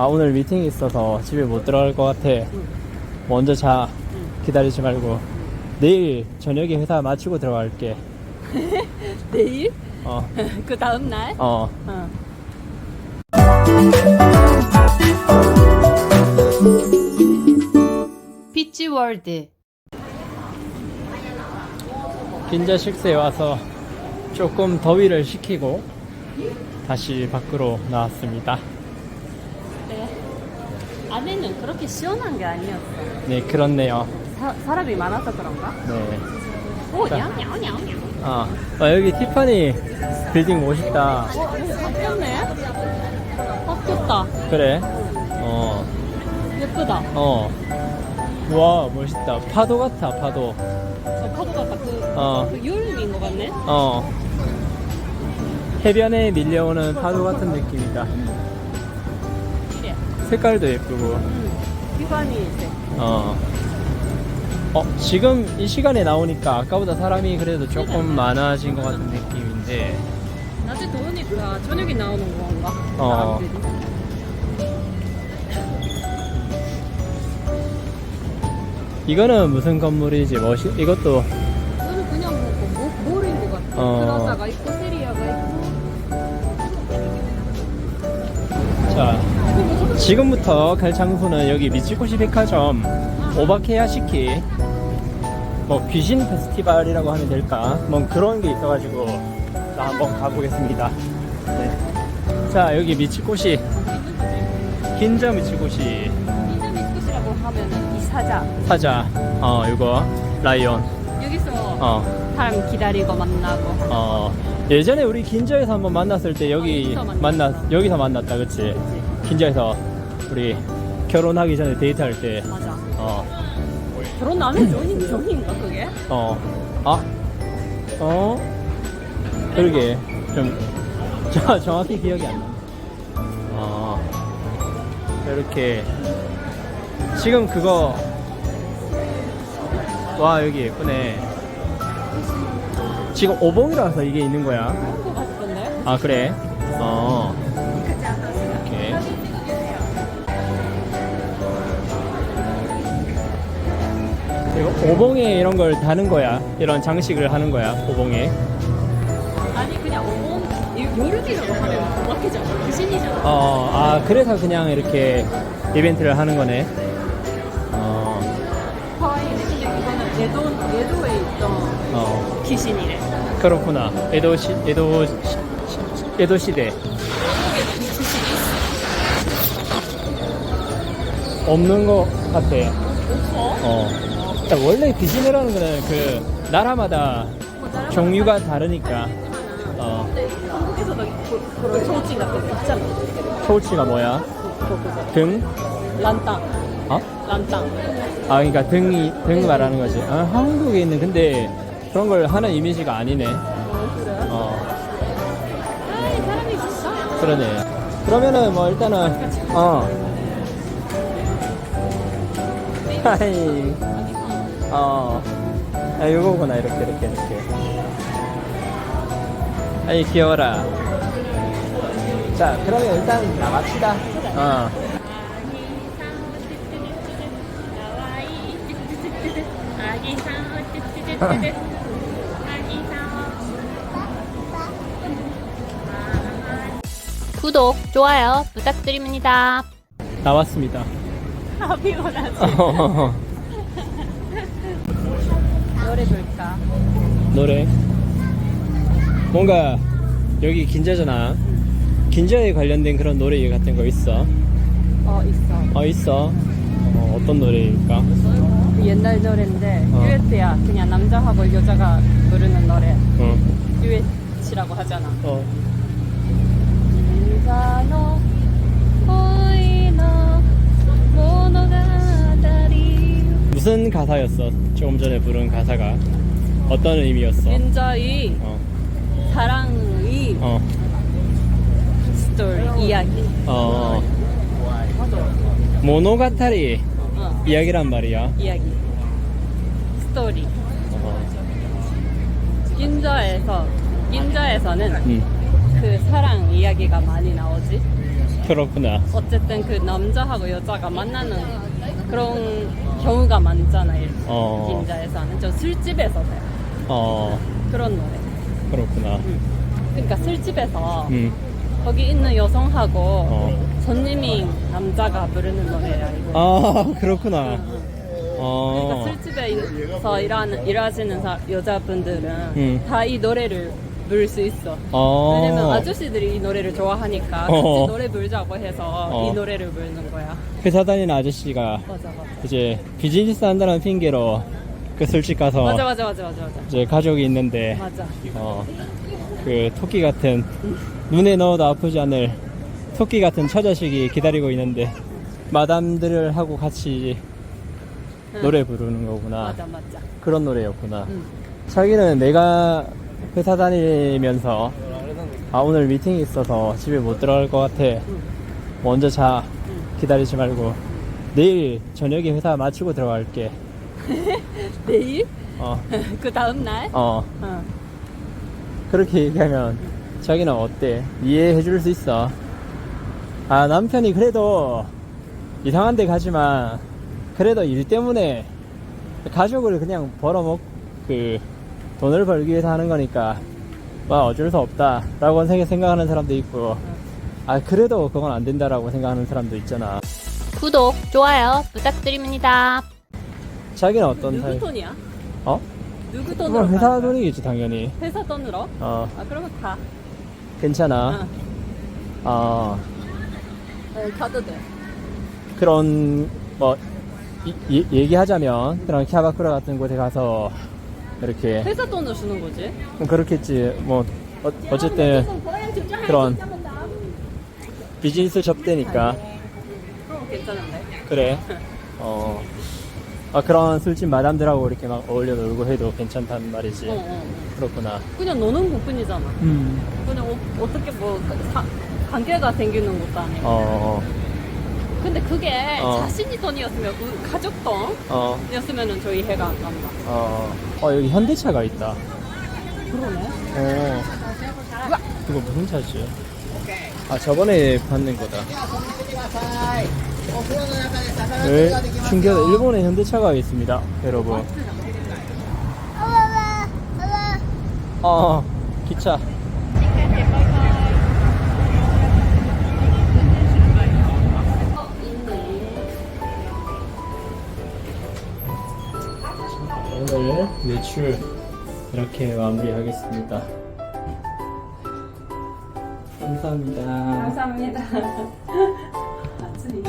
아 오늘 미팅이 있어서 집에 못 들어갈 것 같아. 먼저 자. 기다리지 말고. 내일 저녁에 회사 마치고 들어갈게. 내일? 어, 그 다음 날? 어. 어. 피치월드 긴자 식스에 와서 조금 더위를 식히고 다시 밖으로 나왔습니다. 네. 안에는 그렇게 시원한 게 아니었어 네, 그렇네요. 사, 사람이 많아서 그런가? 네. 오 자. 냐냐냐냐 아, 아, 여기 티파니 빌딩 멋있다. 어? 바뀌었네? 바뀌었다 그래? 어, 예쁘다 어. 와, 멋있다. 파도 같아, 파도. 저 파도 같다 그, 어, 그 유름인 것 같네 어. 해변에 밀려오는 파도 같은 느낌이다. 색깔도 예쁘고. 응 비관이 이제 어. 어, 지금 이 시간에 나오니까 아까보다 사람이 그래도 조금 많아진 것 같은 느낌인데. 낮에 더우니까 저녁에 나오는 건가? 어. 사람들이. 이거는 무슨 건물이지? 멋이, 이것도, 이거는 그냥 뭐, 뭐, 몰인 것 같아 어. 프라자가 있고 세리아가 있고 자, 지금부터 갈 장소는 여기 미치코시 백화점, 오바케야 시키, 뭐 귀신 페스티벌이라고 하면 될까? 뭐 그런 게 있어가지고, 자, 한번 가보겠습니다. 네. 자, 여기 미치코시, 긴자 미치코시, 인자 미스코시라고 하면은 이 사자. 사자, 어, 이거, 라이온, 여기서 어, 사람 기다리고 만나고. 어, 예전에 우리 긴자에서 한번 만났을 때 여기 어, 만났. 여기서 만났다, 그치? 긴자에서 우리 결혼하기 전에 데이트할 때, 맞아 어, 결혼 나면 전인 전인가 그게? 어, 아, 어, 그러게, 좀, 저, 정확히 기억이 안 나. 어, 이렇게, 지금 그거, 와, 여기 예쁘네. 지금 오봉이라서 이게 있는 거야. 거 같던데? 아, 그래? 어, 이거 오봉에 이런 걸 다는 거야. 이런 장식을 하는 거야, 오봉에. 아니 그냥 오몬 요르기라고 하면 오마케잖아 귀신이잖아 어, 아, 그래서 그냥 이렇게 이벤트를 하는 거네. 어, 하와이는 근데 이거는 예도, 예도에 있던 어, 귀신이래 그렇구나. 에도 시, 에도, 시, 시- 에도 시대. 없는 것 같아. 없어? 어. 일단 원래 귀신이라는 거는 그, 나라마다 종류가 다르니까. 어, 그, 그런 초우치 같은 거 있잖아 초우치가 뭐야? 등? 란땅 어? 란땅 아, 그러니까 등이, 등 말하는 거지. 아, 한국에 있는, 근데 그런 걸 하는 이미지가 아니네. 어? 어, 아이 사람이 있어 그러네. 그러면은 뭐 일단은, 어. 하이. 어. 아, 이거구나. 이렇게, 이렇게, 이렇게. 아이, 귀여워라. 자, 그러면 일단 나갑시다. 어. 구독, 좋아요 부탁드립니다. 나왔습니다. 아 피곤하지. 노래. 뭔가 여기 긴자잖아. 긴자에 관련된 그런 노래 같은 거 있어? 어 있어. 어, 있어. 어, 어떤 노래일까? 그 옛날 노래인데 어. 듀엣이야. 그냥 남자하고 여자가 부르는 노래. 어. 듀엣이라고 하잖아. 어. 무슨 가사였어? 조금 전에 부른 가사가 어떤 의미였어? 굉장히 어. 사랑의 어. 스토리 이야기. 어. 모노가타리 어, 이야기란 말이야. 이야기. 스토리. 어. 긴자에서 긴자에서는 음. 그 사랑 이야기가 많이 나오지. 그렇구나. 어쨌든 그 남자하고 여자가 만나는 그런 경우가 많잖아요. 어. 긴자에서는 저 술집에서 돼요. 어, 그런 노래. 그렇구나. 그러니까 술집에서 음, 거기 있는 여성하고 어. 손님인 남자가 부르는 노래야 이거. 아, 그렇구나. 응, 응. 어, 그러니까 술집에서 일하는 일하시는 사- 여자분들은 음. 다 이 노래를 부를 수 있어. 어. 왜냐면 아저씨들이 이 노래를 좋아하니까 같이 어. 노래 부르자고 해서 어. 이 노래를 부르는 거야. 회사 다니는 아저씨가 맞아 맞아. 이제 비즈니스 한다는 핑계로 그 술집 가서 맞아 맞아 맞아 맞아 맞아. 이제 가족이 있는데 맞아. 어, 그 토끼 같은 눈에 넣어도 아프지 않을 토끼 같은 처자식이 기다리고 있는데 마담들을 하고 같이 응. 노래 부르는 거구나. 맞아 맞아. 그런 노래였구나. 응. 자기는 내가 회사 다니면서 아 오늘 미팅이 있어서 집에 못 들어갈 것 같아. 응. 먼저 자. 응. 기다리지 말고 내일 저녁에 회사 마치고 들어갈게. 내일? 어, 그 다음 날? 어. 어. 그렇게 얘기하면 자기는 어때? 이해해 줄 수 있어. 아, 남편이 그래도 이상한 데 가지만 그래도 일 때문에 가족을 그냥 벌어먹, 그, 돈을 벌기 위해서 하는 거니까 뭐 어쩔 수 없다. 라고 생각- 생각하는 사람도 있고 아, 그래도 그건 안 된다라고 생각하는 사람도 있잖아. 구독, 좋아요 부탁드립니다. 자기는 어떤 누구 타입? 돈이야? 어? 누구 그건 돈으로? 회사 가는 거야? 돈이겠지, 당연히. 회사 돈으로? 어, 아 그러면 가. 괜찮아. 어. 어, 네, 가도 돼. 그런 뭐 이- 이- 얘기하자면 그런 키아바쿠라 같은 곳에 가서 이렇게 회사 돈으로 주는 거지? 그렇겠지 뭐 어, 어쨌든 그런 비즈니스 접대니까 그럼 괜찮은데? 그래 어 아, 그런 술집 마담들하고 이렇게 막 어울려 놀고 해도 괜찮단 말이지 어, 어, 어. 그렇구나 그냥 노는 것 뿐이잖아. 음. 그냥 어, 떻게 뭐 사- 관계가 생기는 것도 아니고. 어, 근데 그게 어. 자신이 돈이었으면 그 가족 어, 돈이었으면은 저희 해가 안 간다. 어, 어, 여기 현대차가 있다. 그러네. 어. 그거 무슨 차지? 아, 저번에 받는 거다. 네, 신기하다. 일본에 현대차가 있습니다, 여러분. 어, 기차. 오늘 외출 이렇게 마무리하겠습니다. 감사합니다. 감사합니다. 这里